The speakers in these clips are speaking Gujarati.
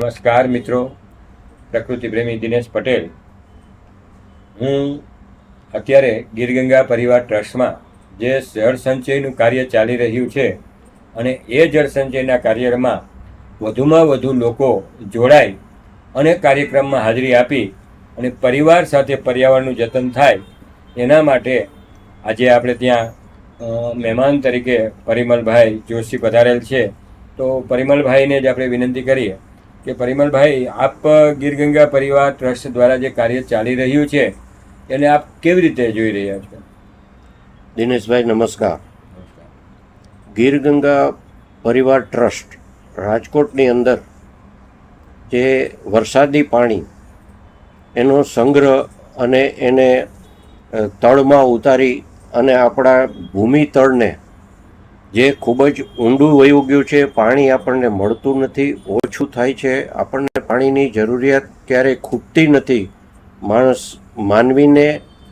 નમસ્કાર મિત્રો. પ્રકૃતિ પ્રેમી દિનેશ પટેલ. હું અત્યારે ગીરગંગા પરિવાર ટ્રસ્ટમાં જે જળ સંચયનું કાર્ય ચાલી રહ્યું છે અને એ જળ સંચયના કાર્યમાં વધુમાં વધુ લોકો જોડાય અને કાર્યક્રમમાં હાજરી આપી અને પરિવાર સાથે પર્યાવરણનું જતન થાય એના માટે આજે આપણે ત્યાં મહેમાન તરીકે પરિમલભાઈ જોશી પધારેલ છે. તો પરિમલભાઈને જ આપણે વિનંતી કરીએ. કે પરિમલભાઈ આપ ગીરગંગા પરિવાર ટ્રસ્ટ દ્વારા જે કાર્ય ચાલી રહ્યું છે એને આપ કેવી રીતે જોઈ રહ્યા છો? દિનેશભાઈ નમસ્કાર. ગીર ગંગા પરિવાર ટ્રસ્ટ રાજકોટની અંદર જે વરસાદી પાણી એનો સંગ્રહ અને એને તળમાં ઉતારી અને આપણા ભૂમિ તળને જે ખૂબ જ ઊંડું વયું ગયું છે પાણી આપણને મળતું નથી ઓછું થાય છે આપણને પાણીની જરૂરિયાત ક્યારેય ખૂટતી નથી. માણસ માનવીને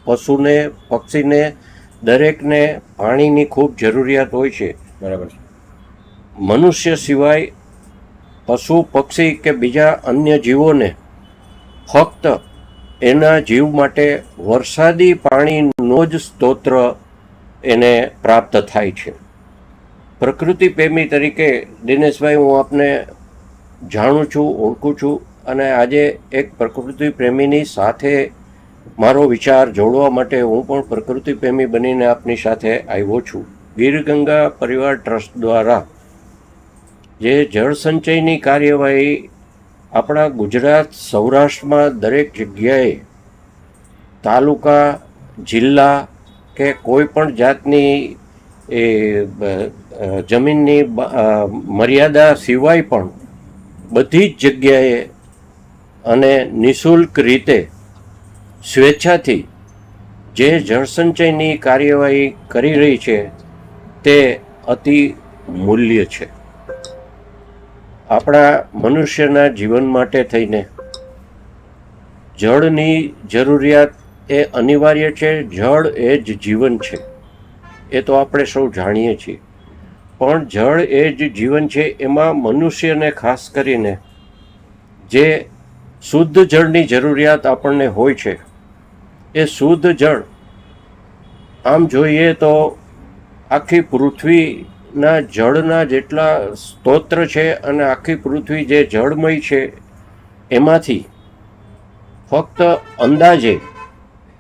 પશુને પક્ષીને દરેકને પાણીની ખૂબ જરૂરિયાત હોય છે. બરાબર મનુષ્ય સિવાય પશુ પક્ષી કે બીજા અન્ય જીવોને ફક્ત એના જીવ માટે વરસાદી પાણીનો જ સ્તોત્ર એને પ્રાપ્ત થાય છે. પ્રકૃતિ પ્રેમી તરીકે દિનેશભાઈ, હું આપને જાણું છું, ઓળખું છું અને આજે એક પ્રકૃતિ પ્રેમીની સાથે મારો વિચાર જોડવા માટે હું પણ પ્રકૃતિ પ્રેમી બનીને આપની સાથે આવ્યો છું. વીરગંગા પરિવાર ટ્રસ્ટ દ્વારા જે જળ સંચયની કાર્યવાહી આપણા ગુજરાત સૌરાષ્ટ્રમાં દરેક જગ્યાએ તાલુકા, જિલ્લા કે કોઈ પણ જાતની એ જમીનની મર્યાદા સિવાય પણ બધી જ જગ્યાએ અને નિઃશુલ્ક રીતે સ્વેચ્છાથી જે જળસંચયની કાર્યવાહી કરી રહી છે તે અતિ મૂલ્ય છે. આપણા મનુષ્યના જીવન માટે થઈને જળની જરૂરિયાત એ અનિવાર્ય છે, જળ એ જ જીવન છે. એ તો આપણે સૌ જાણીએ છીએ. પણ જળ એ જ જીવન છે એમાં મનુષ્યને ખાસ કરીને જે શુદ્ધ જળની જરૂરિયાત આપણને હોય છે, એ શુદ્ધ જળ. આમ જોઈએ તો આખી પૃથ્વીના જળના જેટલા સ્તોત્ર છે અને આખી પૃથ્વી જે જળમય છે, એમાંથી ફક્ત અંદાજે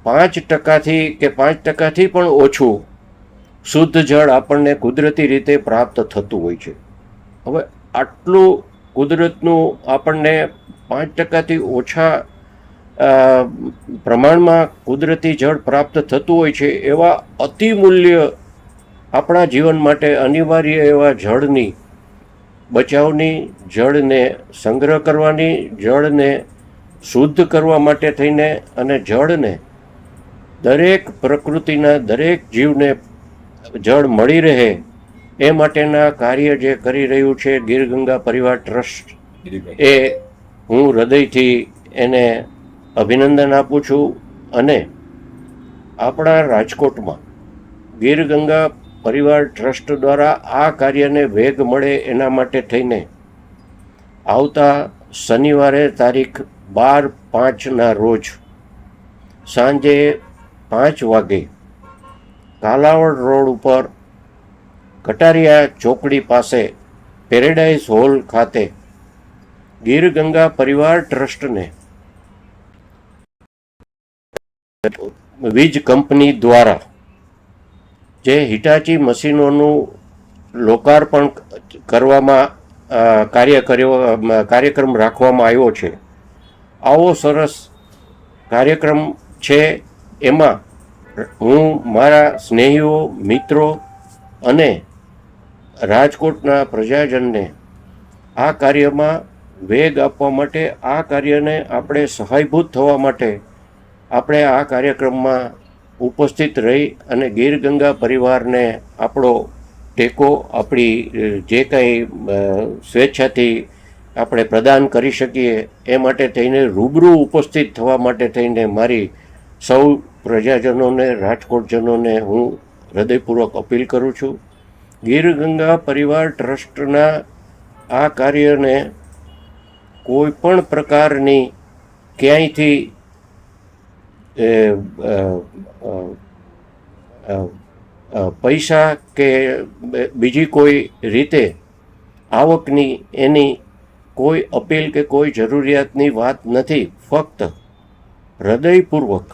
પાંચ ટકાથી કે પાંચ ટકાથી પણ ઓછું શુદ્ધ જળ આપણને કુદરતી રીતે પ્રાપ્ત થતું હોય છે. હવે આટલું કુદરતનું આપણને પાંચ ટકાથી ઓછા પ્રમાણમાં કુદરતી જળ પ્રાપ્ત થતું હોય છે એવા અતિમૂલ્ય આપણા જીવન માટે અનિવાર્ય એવા જળની બચાવની, જળને સંગ્રહ કરવાની, જળને શુદ્ધ કરવા માટે થઈને અને જળને દરેક પ્રકૃતિના દરેક જીવને જળ મળી રહે એ માટેના કાર્ય જે કરી રહ્યું છે ગીર ગંગા પરિવાર ટ્રસ્ટ એ હું હૃદયથી એને અભિનંદન આપું છું અને આપણા રાજકોટમાં ગીર ગંગા પરિવાર ટ્રસ્ટ દ્વારા આ કાર્યને વેગ મળે એના માટે થઈને આવતા શનિવારે તારીખ બાર પાંચના રોજ સાંજે પાંચ વાગે કાલાવડ રોડ ઉપર કટારિયા ચોકડી પાસે પેરેડાઇઝ હોલ ખાતે ગીર ગંગા પરિવાર ટ્રસ્ટને વીજ કંપની દ્વારા જે હિટાચી મશીનોનું લોકાર્પણ કરવામાં કાર્ય કર્યો કાર્યક્રમ રાખવામાં આવ્યો છે. આવો સરસ કાર્યક્રમ છે. એમાં હું, મારા સ્નેહીઓ, મિત્રો અને રાજકોટના પ્રજાજનને આ કાર્યમાં વેગ આપવા માટે, આ કાર્યને આપણે સહાયભૂત થવા માટે આપણે આ કાર્યક્રમમાં ઉપસ્થિત રહી અને ગીર ગંગા પરિવારને આપણો ટેકો, આપણી જે કંઈ સ્વેચ્છાથી આપણે પ્રદાન કરી શકીએ, એ માટે થઈને રૂબરૂ ઉપસ્થિત થવા માટે થઈને મારી સૌ પ્રજાજનોને, રાજકોટજનોને હું હૃદયપૂર્વક અપીલ કરું છું ગીર ગંગા પરિવાર ટ્રસ્ટના આ કાર્યને કોઈ પણ પ્રકારની ક્યાંયથી પૈસા કે બીજી કોઈ રીતે આવકની એની કોઈ અપીલ કે કોઈ જરૂરિયાતની વાત નથી, ફક્ત હૃદયપૂર્વક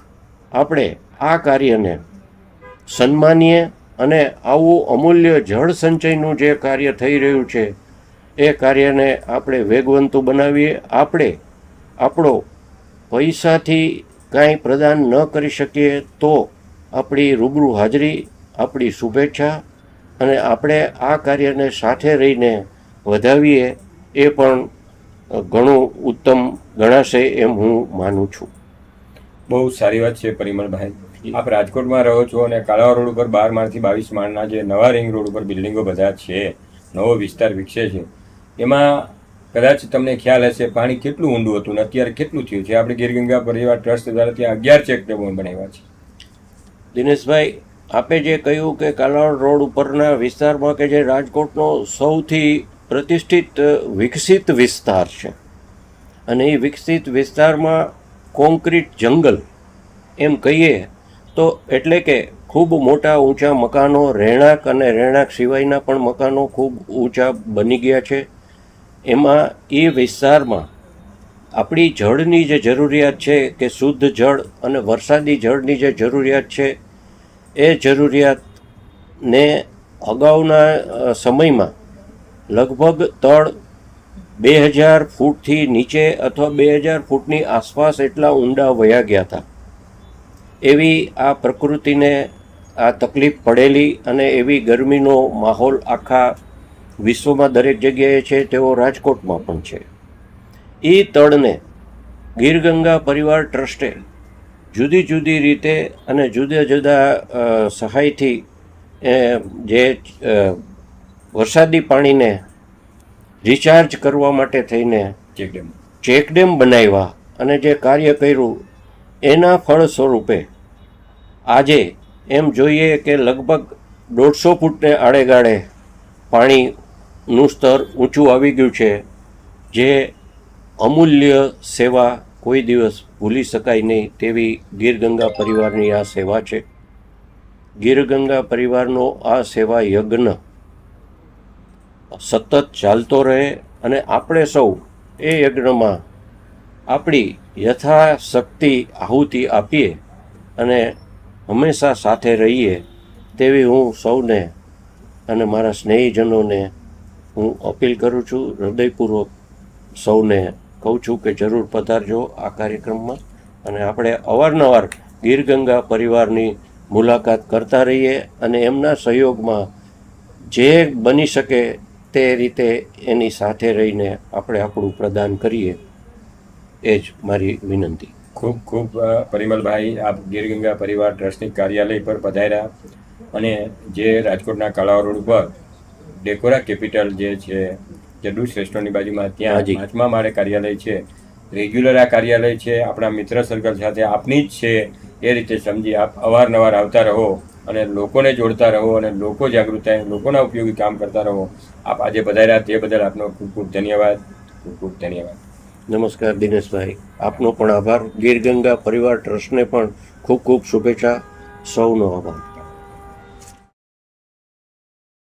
આપણે આ કાર્યને સન્માનીએ અને આવું અમૂલ્ય જળ સંચયનું જે કાર્ય થઈ રહ્યું છે, એ કાર્યને આપણે વેગવંતું બનાવીએ. આપણે આપણો પૈસાથી કાંઈ પ્રદાન ન કરી શકીએ તો આપણી રૂબરૂ હાજરી, આપણી શુભેચ્છા અને આપણે આ કાર્યને સાથે રહીને વધાવીએ, એ પણ ઘણું ઉત્તમ ગણાશે એમ હું માનું છું. બહુ સારી વાત છે પરિમલભાઈ. આપ રાજકોટમાં રહો છો અને કાળવા રોડ ઉપર બાર માળથી બાવીસ માળના જે નવા રિંગ રોડ ઉપર બિલ્ડિંગો બધા છે, નવો વિસ્તાર વિકસે છે. એમાં કદાચ તમને ખ્યાલ હશે, પાણી કેટલું ઊંડું હતું ને અત્યારે કેટલું થયું છે? આપણે ગીરગંગા પરિવાર ટ્રસ્ટ દ્વારા ત્યાં અગિયાર ચેક ડેમો બનાવ્યા છે. દિનેશભાઈ, આપે જે કહ્યું કે કાલાવડ રોડ ઉપરના વિસ્તારમાં કે જે રાજકોટનો સૌથી પ્રતિષ્ઠિત વિકસિત વિસ્તાર છે. અને એ વિકસિત વિસ્તારમાં કોન્ક્રીટ જંગલ એમ કહીએ, તો એટલે કે ખૂબ મોટા ઊંચા મકાનો, રહેણાંક અને રહેણાંક સિવાયના પણ મકાનો ખૂબ ઊંચા બની ગયા છે. એમાં એ વિસ્તારમાં આપણી જળની જે જરૂરિયાત છે કે શુદ્ધ જળ અને વરસાદી જળની જે જરૂરિયાત છે, એ જરૂરિયાતને અગાઉના સમયમાં લગભગ તળ બે હજાર ફૂટથી નીચે અથવા બે હજાર ફૂટની આસપાસ એટલા ઊંડા વયા ગયા હતા. એવી આ પ્રકૃતિને આ તકલીફ પડેલી અને એવી ગરમીનો માહોલ આખા વિશ્વમાં દરેક જગ્યાએ છે તેવો રાજકોટમાં પણ છે. એ તળને ગીરગંગા પરિવાર ટ્રસ્ટે જુદી જુદી રીતે અને જુદા જુદા સહાયથી જે વરસાદી પાણીને રિચાર્જ કરવા માટે થઈને ચેકડેમ ચેકડેમ બનાવ્યા અને જે કાર્ય કર્યું એના ફળ સ્વરૂપે આજે એમ જોઈએ કે લગભગ દોઢસો ફૂટને આડેગાળે પાણીનું સ્તર ઊંચું આવી ગયું છે જે અમૂલ્ય સેવા કોઈ દિવસ ભૂલી શકાય નહીં તેવી ગીરગંગા પરિવારની આ સેવા છે. ગીરગંગા પરિવારનો આ સેવા યજ્ઞ સતત ચાલતો રહે અને આપણે સૌ એ યજ્ઞમાં આપણી યથાશક્તિ આહુતિ આપીએ અને હંમેશા સાથે રહીએ તેવી હું સૌને અને મારા સ્નેહીજનોને હું અપીલ કરું છું. હૃદયપૂર્વક સૌને કહું છું કે જરૂર પધારજો આ કાર્યક્રમમાં અને આપણે અવારનવાર ગીરગંગા પરિવારની મુલાકાત કરતા રહીએ અને એમના સહયોગમાં જે બની શકે તે રીતે એની સાથે રહીને આપણે આપણું પ્રદાન કરીએ એ જ મારી વિનંતી. ખૂબ ખૂબ પરિમલભાઈ આપ ગીરગંગા પરિવાર ટ્રસ્ટની કાર્યાલય પર પધાર્યા અને જે રાજકોટના કાળા રોડ ઉપર ડેકોરા કેપિટલ જે છે જડુ શ્રેષ્ઠોની બાજુમાં ત્યાં હજી. પાંચમા માળે કાર્યાલય છે રેગ્યુલર આ કાર્યાલય છે આપણા મિત્ર સર્કલ સાથે આપની જ છે એ રીતે સમજી આપ અવારનવાર આવતા રહો. અને લોકોને જોડતા રહો અને લોકો જાગૃત થાય, લોકોના ઉપયોગી કામ કરતા રહો. આપ આજે પધાર્યા તે બદલ આપનો ખૂબ ખૂબ ધન્યવાદ, ખૂબ ખૂબ ધન્યવાદ. નમસ્કાર દિનેશભાઈ. આપનો પણ આભાર. ગીરગંગા પરિવાર ટ્રસ્ટને પણ ખૂબ ખૂબ શુભેચ્છા, સૌનો આભાર.